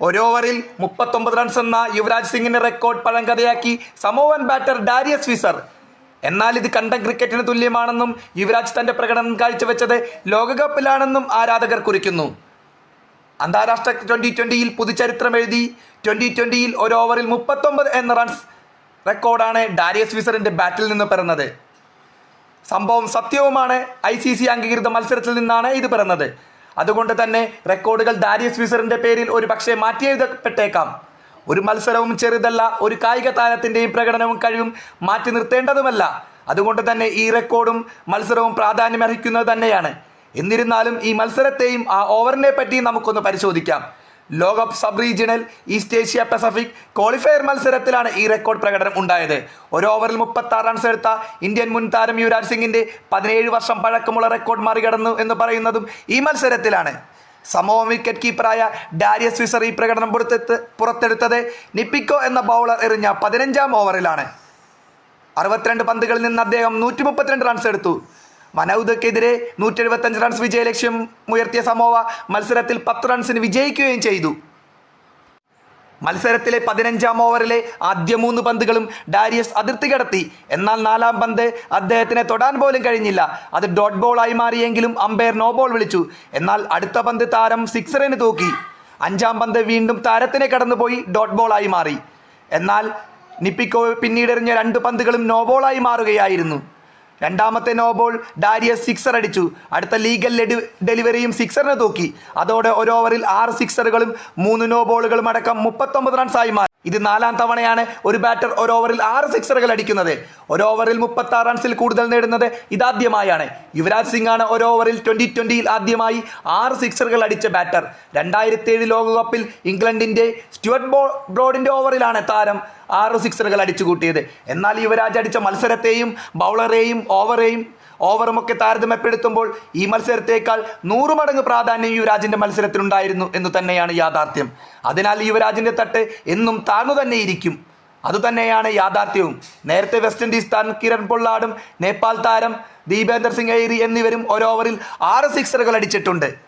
ഒരു ഓവറിൽ മുപ്പത്തൊമ്പത് റൺസ് എന്ന യുവരാജ് സിംഗിന്റെ റെക്കോർഡ് പഴങ്കഥയാക്കി സമോവൻ ബാറ്റർ ഡാരിയസ് ഫിസർ. എന്നാൽ ഇത് കണ്ടം ക്രിക്കറ്റിന് തുല്യമാണെന്നും യുവരാജ് തന്റെ പ്രകടനം കാഴ്ചവെച്ചത് ലോകകപ്പിലാണെന്നും ആരാധകർ കുറിക്കുന്നു. അന്താരാഷ്ട്ര ട്വന്റി ട്വന്റിയിൽ പുതുചരിത്രം എഴുതി ട്വന്റി ട്വന്റിയിൽ ഒരു ഓവറിൽ മുപ്പത്തൊമ്പത് എന്ന റൺസ് റെക്കോർഡാണ് ഡാരിയസ് ഫിസറിന്റെ ബാറ്റിൽ നിന്ന് പിറന്നത്. സംഭവം സത്യവുമാണ്. ഐ സി സി അംഗീകൃത മത്സരത്തിൽ നിന്നാണ് ഇത് പിറന്നത്. അതുകൊണ്ട് തന്നെ റെക്കോർഡുകൾ ദാരിയസ് ഫിസറിന്റെ പേരിൽ ഒരു പക്ഷേ മാറ്റിയെഴുതപ്പെട്ടേക്കാം. ഒരു മത്സരവും ചെറുതല്ല ഒരു കായിക താരത്തിന്റെയും പ്രകടനവും കഴിവും മാറ്റി നിർത്തേണ്ടതുമല്ല. അതുകൊണ്ട് തന്നെ ഈ റെക്കോർഡും മത്സരവും പ്രാധാന്യമർഹിക്കുന്നത് തന്നെയാണ്. എന്നിരുന്നാലും ഈ മത്സരത്തെയും ആ ഓവറിനെ പറ്റിയും നമുക്കൊന്ന് പരിശോധിക്കാം. ലോകകപ്പ് sub regional east Asia Pacific qualifier മത്സരത്തിലാണ് ഈ റെക്കോർഡ് പ്രകടനം ഉണ്ടായത്. ഒരു ഓവറിൽ മുപ്പത്തി ആറ് റൺസ് എടുത്ത ഇന്ത്യൻ മുൻ താരം യുവരാജ് സിംഗിന്റെ പതിനേഴ് വർഷം പഴക്കമുള്ള റെക്കോർഡ് മറികടന്നു എന്ന് പറയുന്നതും ഈ മത്സരത്തിലാണ്. സമോവ വിക്കറ്റ് കീപ്പറായ ഡാരിയസ് വിസർ ഈ പ്രകടനം പുറത്തെത്ത് പുറത്തെടുത്തത് നിപ്പിക്കോ എന്ന ബൗളർ എറിഞ്ഞ പതിനഞ്ചാം ഓവറിലാണ് അറുപത്തിരണ്ട് പന്തുകളിൽ നിന്ന് അദ്ദേഹം നൂറ്റി മുപ്പത്തിരണ്ട് റൺസ് എടുത്തു. മനൌദക്കെതിരെ നൂറ്റി എഴുപത്തഞ്ച് റൺസ് വിജയലക്ഷ്യം ഉയർത്തിയ സമോവ മത്സരത്തിൽ പത്ത് റൺസിന് വിജയിക്കുകയും ചെയ്തു. മത്സരത്തിലെ പതിനഞ്ചാം ഓവറിലെ ആദ്യ മൂന്ന് പന്തുകളും ഡാരിയസ് അതിർത്തി കടത്തി. എന്നാൽ നാലാം പന്ത് അദ്ദേഹത്തിനെ തൊടാൻ പോലും കഴിഞ്ഞില്ല. അത് ഡോട്ട് ബോളായി മാറിയെങ്കിലും അമ്പയർ നോ ബോൾ വിളിച്ചു. എന്നാൽ അടുത്ത പന്ത് താരം സിക്സറിന് തൂക്കി. അഞ്ചാം പന്ത് വീണ്ടും താരത്തിനെ കടന്നുപോയി ഡോട്ട് ബോളായി മാറി. എന്നാൽ നിപ്പിക്കോ പിന്നീടെറിഞ്ഞ രണ്ട് പന്തുകളും നോ ബോളായി മാറുകയായിരുന്നു. രണ്ടാമത്തെ നോബോൾ ഡാരിയസ് സിക്സർ അടിച്ചു. അടുത്ത ലീഗൽ ഡെലിവറിയും സിക്സറിന് തൂക്കി. അതോടെ ഒരു ഓവറിൽ ആറ് സിക്സറുകളും മൂന്ന് നോബോളുകളും അടക്കം മുപ്പത്തൊമ്പത് റൺസായി മാറി. ഇത് നാലാം തവണയാണ് ഒരു ബാറ്റർ ഒരു ഓവറിൽ ആറ് സിക്സറുകൾ അടിക്കുന്നത്. ഒരു ഓവറിൽ മുപ്പത്തി ആറ് റൺസിൽ കൂടുതൽ നേടുന്നത് ഇതാദ്യമായാണ്. യുവരാജ് സിംഗ് ആണ് ഒരു ഓവറിൽ ട്വന്റി ട്വന്റിയിൽ ആദ്യമായി ആറ് സിക്സറുകൾ അടിച്ച ബാറ്റർ രണ്ടായിരത്തി ഏഴ് ലോകകപ്പിൽ ഇംഗ്ലണ്ടിന്റെ സ്റ്റുവർട്ട് ബോ ബ്രോഡിന്റെ ഓവറിലാണ് താരം ആറ് സിക്സറുകൾ അടിച്ചു കൂട്ടിയത് എന്നാൽ യുവരാജ് അടിച്ച മത്സരത്തെയും ബൗളറെയും ഓവറെയും ഓവറുമൊക്കെ താരതമ്യപ്പെടുത്തുമ്പോൾ ഈ മത്സരത്തേക്കാൾ നൂറ് മടങ്ങ് പ്രാധാന്യം യുവരാജിന്റെ മത്സരത്തിനുണ്ടായിരുന്നു എന്ന് തന്നെയാണ് യാഥാർത്ഥ്യം. അതിനാൽ യുവരാജിന്റെ തട്ട് എന്നും താഴ്ന്നു തന്നെ ഇരിക്കും. അതുതന്നെയാണ് യാഥാർത്ഥ്യവും. നേരത്തെ വെസ്റ്റ് ഇൻഡീസ് താൻ കിരൺ പൊള്ളാടും നേപ്പാൾ താരം ദീപേന്ദർ സിംഗ് ഐരി എന്നിവരും ഒരു ഓവറിൽ ആറ് സിക്സറുകൾ അടിച്ചിട്ടുണ്ട്.